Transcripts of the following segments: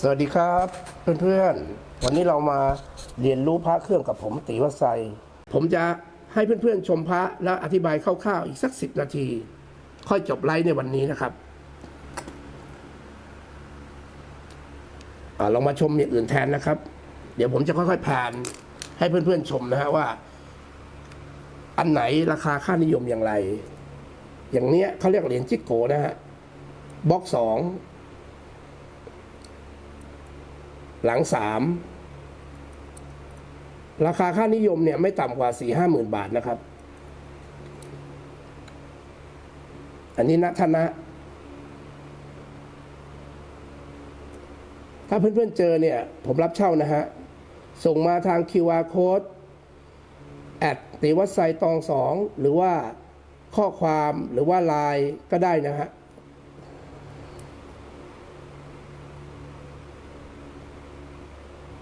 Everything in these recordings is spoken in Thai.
สวัสดีครับเพื่อนๆ วันนี้เรามาเรียนรู้พระเครื่องกับผมตีวัไซผมจะให้เพื่อนๆชมพระและอธิบายคร่าวๆอีกสักสิบนาที ค่อยจบไลฟ์ในวันนี้นะครับอาลองมาชมอย่างอื่นแทนนะครับ เดี๋ยวผมจะค่อยๆแผนให้เพื่อนๆชมนะฮะว่า อันไหนราคาค่านิยมอย่างไร อย่างเนี้ยเขาเรียกเหรียญจิกโกนะฮะบล็อกสอง หลังสามราคาค่านิยมเนี่ยไม่ต่ำกว่าสี่ห้าหมื่นบาทนะครับ อันนี้นะทนนะถ้าเพื่อนๆเจอเนี่ย ผมรับเช่านะฮะ ส่งมาทาง QR code แอดติวัดไซตองสองหรือว่าข้อความหรือว่าไลน์ก็ได้นะฮะ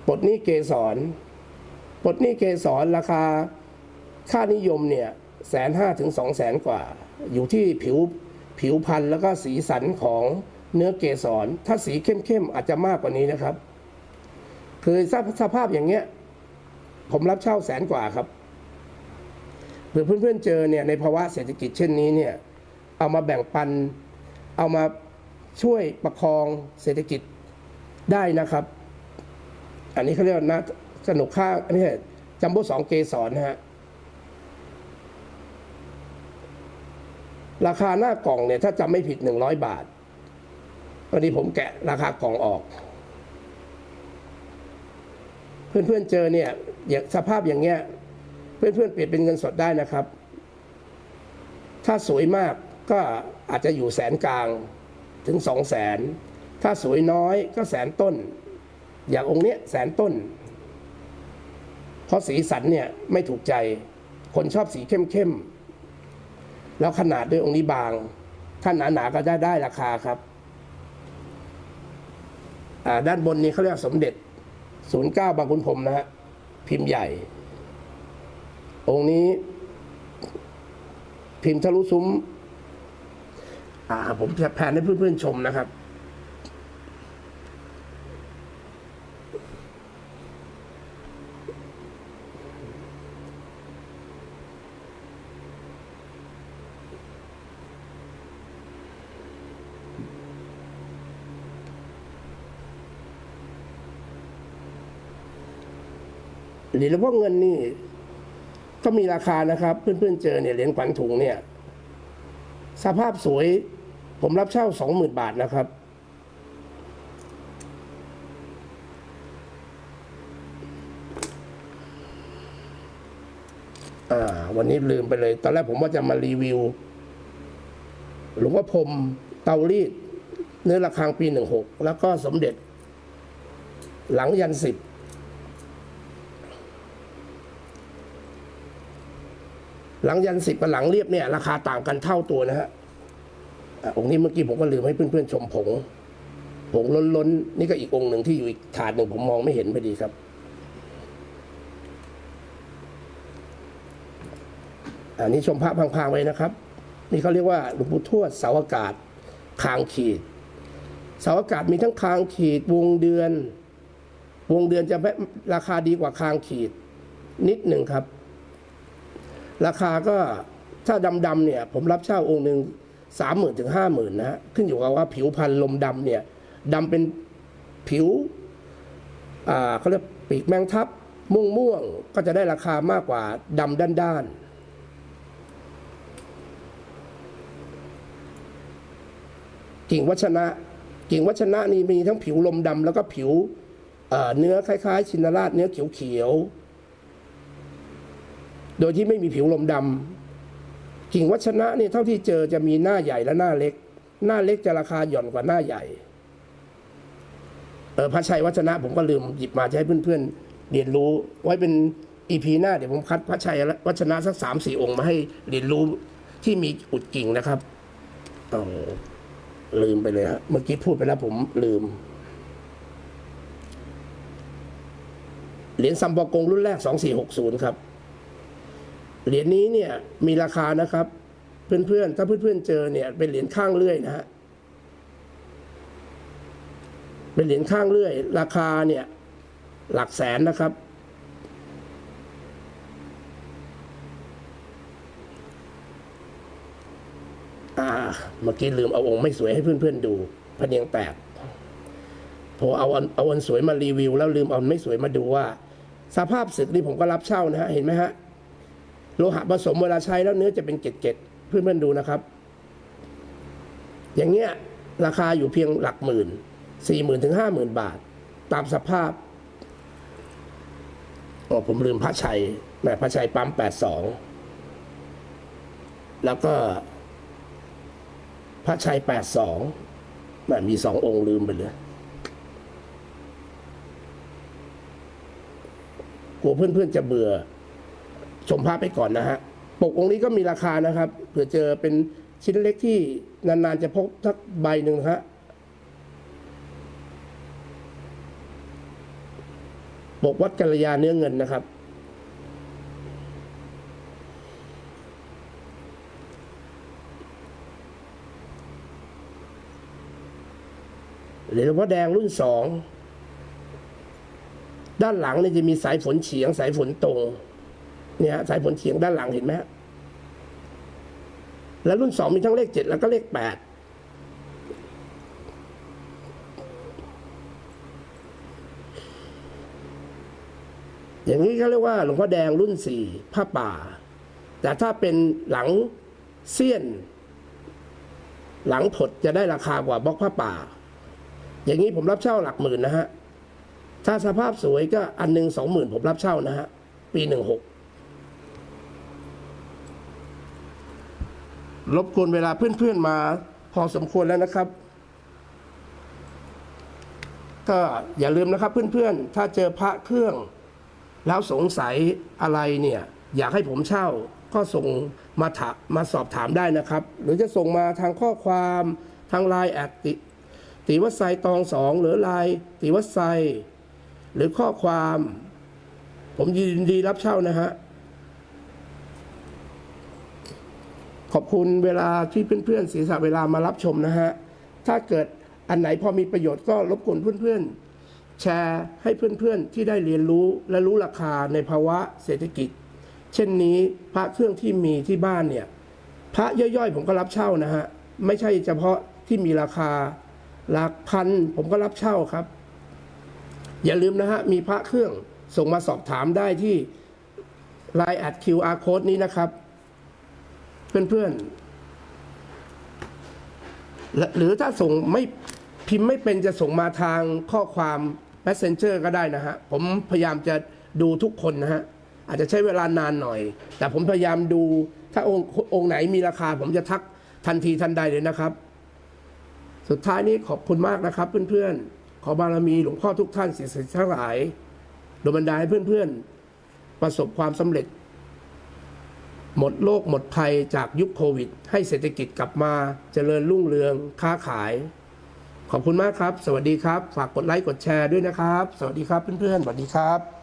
บทนี้เกสรบทนี้เกสรราคาค่านิยมเนี่ยแสนห้าถึงสองแสนกว่า อยู่ที่ผิวผิวพันธุ์แล้วก็สีสันของเนื้อเกสร ถ้าสีเข้มๆอาจจะมากกว่านี้นะครับ คือสภสภาพอย่างเงี้ย ผมรับเช่าแสนกว่าครับเผื่อเพื่อนๆเจอเนี่ยในภาวะเศรษฐกิจเช่นนี้เนี่ย เอามาแบ่งปัน เอามาช่วยประคองเศรษฐกิจได้นะครับ อันนี้เขาเรียกว่านะสนุกค่าอันนี้จัมโบ้สองเกสรนะฮะราคาหน้ากล่องเนี่ย ถ้าจำไม่ผิดหนึ่งร้อยบาทวันนี้ผมแกะราคากล่องออก เพื่อนๆเจอเนี่ยอย่างสภาพอย่างเงี้ย เพื่อนๆเปลี่ยนเป็นเงินสดได้นะครับ ถ้าสวยมากก็อาจจะอยู่แสนกลางถึงสองแสน ถ้าสวยน้อยก็แสนต้น อย่างองค์เนี้ยแสนต้น เพราะสีสันเนี่ยไม่ถูกใจ คนชอบสีเข้มๆ แล้วขนาดด้วยองค์นี้บาง ถ้าหนาๆก็ได้ได้ราคาครับ ด้านบนนี้เขาเรียกสมเด็จ 09 บางคุณพรมนะฮะ พิมพ์ใหญ่ องค์นี้พิมพ์ทะลุซุ้ม อ่า ผมจะแผนให้เพื่อนๆชมนะครับ เหรียญหลวงพ่อเงินนี่ ก็มีราคานะครับ เพื่อนๆเจอเนี่ยเหรียญขวัญถุงเนี่ย สภาพสวย ผมรับเช่าสองหมื่นบาทนะครับ อ่า วันนี้ลืมไปเลย ตอนแรกผมว่าจะมารีวิวหลวงพ่อพรมเตารีดเนื้อระฆังปีหนึ่งหกแล้วก็สมเด็จ หลังยันสิบ หลังยันสิบกับหลังเรียบเนี่ย ราคาต่างกันเท่าตัวนะฮะองค์นี้เมื่อกี้ผมก็ลืมให้เพื่อนๆชมผงผงล้นๆ นี่ก็อีกองค์หนึ่งที่อยู่อีกถาดหนึ่งผมมองไม่เห็นพอดีครับอันนี้ชมพระพังๆไว้นะครับ นี่เขาเรียกว่าหลวงปู่ทวดเสาอากาศคางขีด เสาอากาศมีทั้งคางขีด วงเดือน วงเดือนจะราคาดีกว่าคางขีด นิดหนึ่งครับ ราคาก็ถ้าดำๆเนี่ยผมรับเช่าองค์หนึ่งสามหมื่นถึงห้าหมื่นนะฮะขึ้นอยู่กับว่าผิวพันธุ์ลมดำเนี่ยดำเป็นผิวอ่าเขาเรียกปีกแมงทับม่วงม่วงก็จะได้ราคามากกว่าดำด้านๆกิ่งวัชนะกิ่งวัชนะนี่มีทั้งผิวลมดำแล้วก็ผิวเอ่อเนื้อคล้ายๆ ชินราชเนื้อเขียวๆ โดยที่ไม่มีผิวลมดำกิ่งวัชนะเนี่ยเท่าที่เจอจะมีหน้าใหญ่และหน้าเล็ก หน้าเล็กจะราคาหย่อนกว่าหน้าใหญ่ เออพระชัยวัชนะผมก็ลืมหยิบมาจะให้เพื่อนๆเรียนรู้ ไว้เป็นอีพีหน้าเดี๋ยวผมคัดพระชัยวัชนะสักสามสี่องค์มาให้เรียนรู้ที่มีอุดกิ่งนะครับเออลืมไปเลยฮะเมื่อกี้พูดไปแล้วผมลืมเหรียญซัมปอกงรุ่นแรกสองสี่หกศูนย์ครับ เหรียญนี้เนี่ยมีราคานะครับ เพื่อนๆ ถ้าเพื่อนๆเจอเนี่ยเป็นเหรียญข้างเลื่อยนะฮะเป็นเหรียญข้างเลื่อย ราคาเนี่ยหลักแสนนะครับ อ่าเมื่อกี้ลืมเอาองค์ไม่สวยให้เพื่อนๆดูพเนียงแตกพอเอาเอาอันสวยมารีวิว แล้วลืมเอาไม่สวยมาดูว่า สภาพสึกนี่ผมก็รับเช่านะฮะเห็นไหมฮะ โลหะผสมเวลาใช้แล้วเนื้อจะเป็นเกล็ดๆเพื่อนๆดูนะครับ อย่างเงี้ยราคาอยู่เพียงหลักหมื่นสี่หมื่นถึงห้าหมื่นบาท ตามสภาพโอ๋อผมลืมพระชัยแหมพระชัยปั๊มแปดสองแล้วก็ พระชัยแปดสองแหมมีสององค์ลืมไปเลยกลัวเพื่อนๆจะเบื่อ ชมภาพไปก่อนนะฮะ ปกองค์นี้ก็มีราคานะครับ เผื่อเจอเป็นชิ้นเล็กที่นานๆจะพบทักใบหนึ่งฮะ ปกวัดกัลยาเนื้อเงินนะครับ เหรียญหลวงพ่อแดงรุ่นสอง ด้านหลังเนี่ยจะมีสายฝนเฉียงสายฝนตรง เนี่ยฮะสายฝนเฉียงด้านหลังเห็นไหมฮะแล้วรุ่นสองมีทั้งเลขเจ็ดแล้วก็เลขแปดอย่างนี้เขาเรียกว่าหลวงพ่อแดงรุ่นสี่ผ้าป่า แต่ถ้าเป็นหลังเสี้ยน หลังผดจะได้ราคากว่าบล็อกผ้าป่า อย่างนี้ผมรับเช่าหลักหมื่นนะฮะ ถ้าสภาพสวยก็อันหนึ่งสองหมื่นผมรับเช่านะฮะ ปีหนึ่งหก รบกวนเวลาเพื่อนๆมาพอสมควรแล้วนะครับ ก็อย่าลืมนะครับเพื่อนๆ ถ้าเจอพระเครื่อง แล้วสงสัยอะไรเนี่ย อยากให้ผมเช่าก็ส่งมาถามาสอบถามได้นะครับ หรือจะส่งมาทางข้อความทางไลน์แอดติติวัดไซตองสองหรือไลน์ติวัดไซหรือข้อความ ผมยินดีรับเช่านะฮะ ขอบคุณเวลาที่เพื่อนๆเสียสละเวลามารับชมนะฮะ ถ้าเกิดอันไหนพอมีประโยชน์ก็รบกวนเพื่อนๆ แชร์ให้เพื่อนๆ ที่ได้เรียนรู้และรู้ราคาในภาวะเศรษฐกิจ เช่นนี้พระเครื่องที่มีที่บ้านเนี่ยพระย่อยๆ ผมก็รับเช่านะฮะ ไม่ใช่เฉพาะที่มีราคาหลักพันผมก็รับเช่าครับ อย่าลืมนะฮะ มีพระเครื่องส่งมาสอบถามได้ที่ Line at QR code นี้นะครับ เพื่อนๆ หรือถ้าส่งไม่พิมพ์ไม่เป็นจะส่งมาทางข้อความ Messenger ก็ได้นะฮะ ผมพยายามจะดูทุกคนนะฮะ อาจจะใช้เวลานานหน่อย แต่ผมพยายามดูถ้าองค์องค์ไหนมีราคา ผมจะทักทันทีทันใดเลยนะครับ สุดท้ายนี้ขอบคุณมากนะครับ เพื่อนๆ ขอบารมีหลวงพ่อทุกท่านสิ่งศักดิ์สิทธิ์ทั้งหลายโดนบันดาลให้เพื่อนๆ ประสบความสำเร็จ หมดโรคหมดภัยจากยุคโควิด ให้เศรษฐกิจกลับมาเจริญรุ่งเรืองค้าขาย ขอบคุณมากครับ สวัสดีครับ ฝากกดไลค์กดแชร์ด้วยนะครับ สวัสดีครับเพื่อนๆสวัสดีครับ